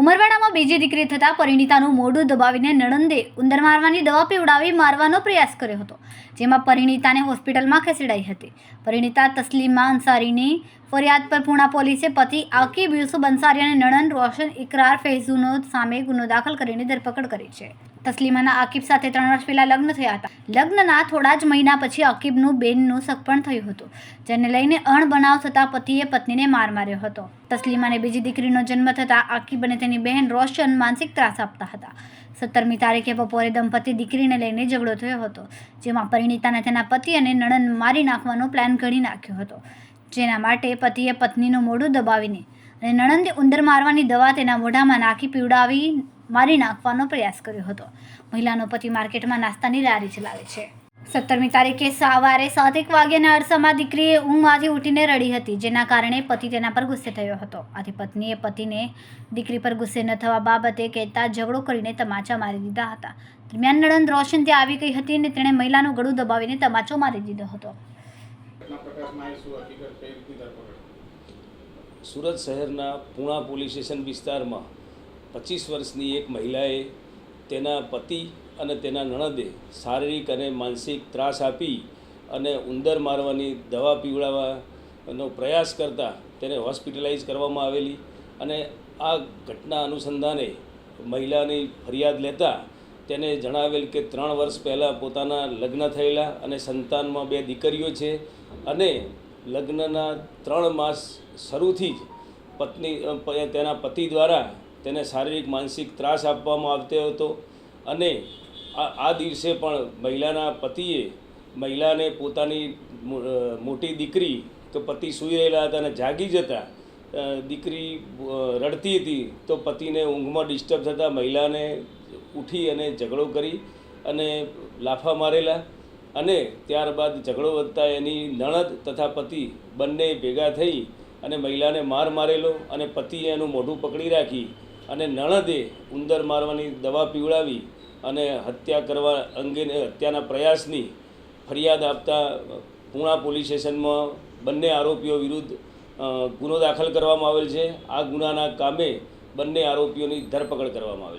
ઉમરવાડામાં બીજી દીકરી થતાં પરિણીતાનું મોઢું દબાવીને નણંદે ઉંદર મારવાની દવા પીવડાવી મારવાનો પ્રયાસ કર્યો હતો, જેમાં પરિણીતાને હોસ્પિટલમાં ખસેડાઈ હતી. પરિણીતા તસ્લીમા અંસારીની ફરિયાદ પર પૂણા પોલીસે પતિ આકીબ યુસુફ અંસારી અને નણંદ રોશન ઇકરાર ફૈઝુનો સામે ગુનો દાખલ કરીને ધરપકડ કરી છે. તસ્લીમાના આકીબ સાથે ત્રણ વર્ષ પહેલા લગ્ન થયા હતા. લગ્નના થોડા જ મહિના પછી આકીબનું બેનનું સગપણ થયું હતું, જેને લઈને અણબનાવ થતાં પતિએ પત્નીને માર માર્યો હતો. તસ્લીમાને બીજી દીકરીનો જન્મ થતાં આકીબ અને તેની બહેન રોશન માનસિક ત્રાસ આપતા હતા. સત્તરમી તારીખે બપોરે દંપતી દીકરીને લઈને ઝઘડો થયો હતો, જેમાં પરિણીતાને તેના પતિ અને નણંદ મારી નાખવાનો પ્લાન ઘડી નાખ્યો હતો. જેના માટે પતિએ પત્નીનું મોઢું દબાવીને અને નણંદે ઉંદર મારવાની દવા તેના મોઢામાં નાખી પીવડાવી મારી નાખવાનો પ્રયાસ કર્યો હતો. મહિલાનો પતિ માર્કેટમાં નાસ્તાની લારી ચલાવે છે. સત્તરમી તારીખે સવારે સાતેક વાગ્યાના અરસામાં દીકરીએ ઊંઘમાંથી ઉઠીને રડી હતી, જેના કારણે પતિ તેના પર ગુસ્સે થયો હતો. આથી પત્નીએ પતિને દીકરી પર ગુસ્સે ન થવા બાબતે કહેતા ઝઘડો કરીને તમાચા મારી દીધા હતા. દરમિયાન નણંદ રોશન ત્યાં આવી ગઈ હતી અને તેણે મહિલાનું ગળું દબાવીને તમાચો મારી દીધો હતો. સુરત શહેરના પૂણા પોલીસ સ્ટેશન વિસ્તારમાં પચીસ વર્ષની એક મહિલાએ તેના પતિ અને તેના નણદે શારીરિક અને માનસિક ત્રાસ આપી અને ઉંદર મારવાની દવા પીવડાવવાનો પ્રયાસ કરતાં તેને હોસ્પિટલાઇઝ કરવામાં આવેલી અને આ ઘટના અનુસંધાને મહિલાની ફરિયાદ લેતા તેને જણાવેલ કે ત્રણ વર્ષ પહેલાં પોતાના લગ્ન થયેલા અને સંતાનમાં બે દીકરીઓ છે અને લગ્નના ત્રણ માસ શરૂથી જ પત્ની તેના પતિ દ્વારા તેને શારીરિક, માનસિક ત્રાસ આપવામાં આવતો હતો અને આ દિવસે પણ મહિલાના પતિએ મહિલાને પોતાની મોટી દીકરી કે પતિ સૂઈ રહેલા હતા અને જાગી જતા દીકરી રડતી હતી તો પતિને ઊંઘમાં ડિસ્ટર્બ થતાં મહિલાને ઉઠી અને ઝઘડો કરી અને લાફા મારેલા અને ત્યારબાદ ઝઘડો વધતા એની નણદ તથા પતિ બંને ભેગા થઈ અને મહિલાને માર મારેલો અને પતિએ એનું મોઢું પકડી રાખી અને નણદે ઉંદર મારવાની દવા પીવડાવી અને હત્યા કરવા અંગેને હત્યાના પ્રયાસની ફરિયાદ આપતા પૂણા પોલીસ સ્ટેશનમાં બંને આરોપીઓ વિરુદ્ધ ગુનો દાખલ કરવામાં આવેલ છે. આ ગુનાના કામે બંને આરોપીઓની ધરપકડ કરવામાં આવેલ છે.